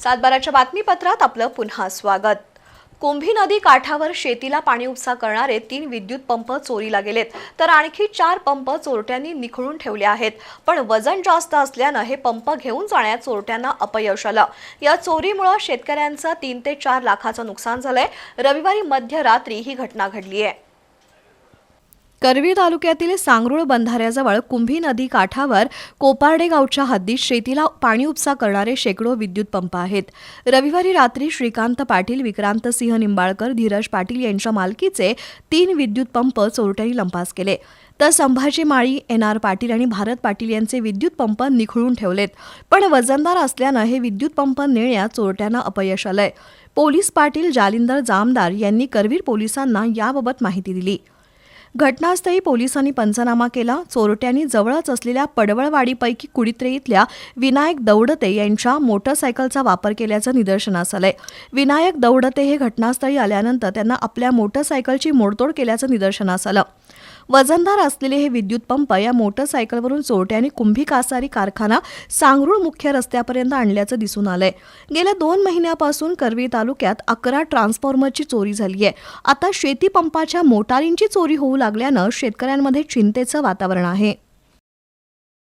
सातबाराच्या बातमीपत्रात आपलं पुन्हा स्वागत. कुंभी नदी काठावर शेतीला पाणी उपसा करणारे तीन विद्युत पंप चोरीला गेलेत. तर आणखी चार पंप चोरट्यांनी निखळून ठेवले आहेत. पण वजन जास्त असल्यानं हे पंप घेऊन जाण्यात चोरट्यांना अपयश आलं. या चोरीमुळे शेतकऱ्यांचं तीन ते चार लाखाचं नुकसान झालंय. रविवारी मध्यरात्री ही घटना घडली आहे करवीर तालुक्यातील सांगरुळ बंधाऱ्याजवळ कुंभी नदी काठावर कोपार्डे गावच्या हद्दीत शेतीला पाणी उपसा करणारे शेकडो विद्युत पंप आहेत. रविवारी रात्री श्रीकांत पाटील विक्रांत सिंह निंबाळकर धीरज पाटील यांच्या मालकीचे तीन विद्युत पंप चोरट्यांनी लंपास केले. तर संभाजी माळी एन आर पाटील आणि भारत पाटील यांचे विद्युत पंप निखळून ठेवलेत. पण वजनदार असल्यानं हे विद्युत पंप नेण्यात चोरट्यांना अपयश आलंय. पोलीस पाटील जालिंदर जामदार यांनी करवीर पोलिसांना याबाबत माहिती दिली. घटनास्थळी पोलिसांनी पंचनामा केला. चोरट्यांनी जवळच असलेल्या पडवळवाडीपैकी कुडित्रे इथल्या विनायक दौडते यांच्या मोटरसायकलचा वापर केल्याचं निदर्शनास आलंय. विनायक दौडते हे घटनास्थळी आल्यानंतर त्यांना आपल्या मोटरसायकलची मोडतोड केल्याचं निदर्शनास आलं. वजनदार असलेले हे विद्युत पंप या मोटरसायकलवरून चोरट्यांनी कुंभी कासारी कारखाना सांगरूळ मुख्य रस्त्यापर्यंत आणल्याचं दिसून आलंय. गेल्या दोन महिन्यापासून करवी तालुक्यात अकरा ट्रान्सफॉर्मरची चोरी झाली आहे आता शेती पंपाच्या मोटारींची चोरी होऊ लागल्यानं शेतकऱ्यांमध्ये चिंतेचं वातावरण आहे.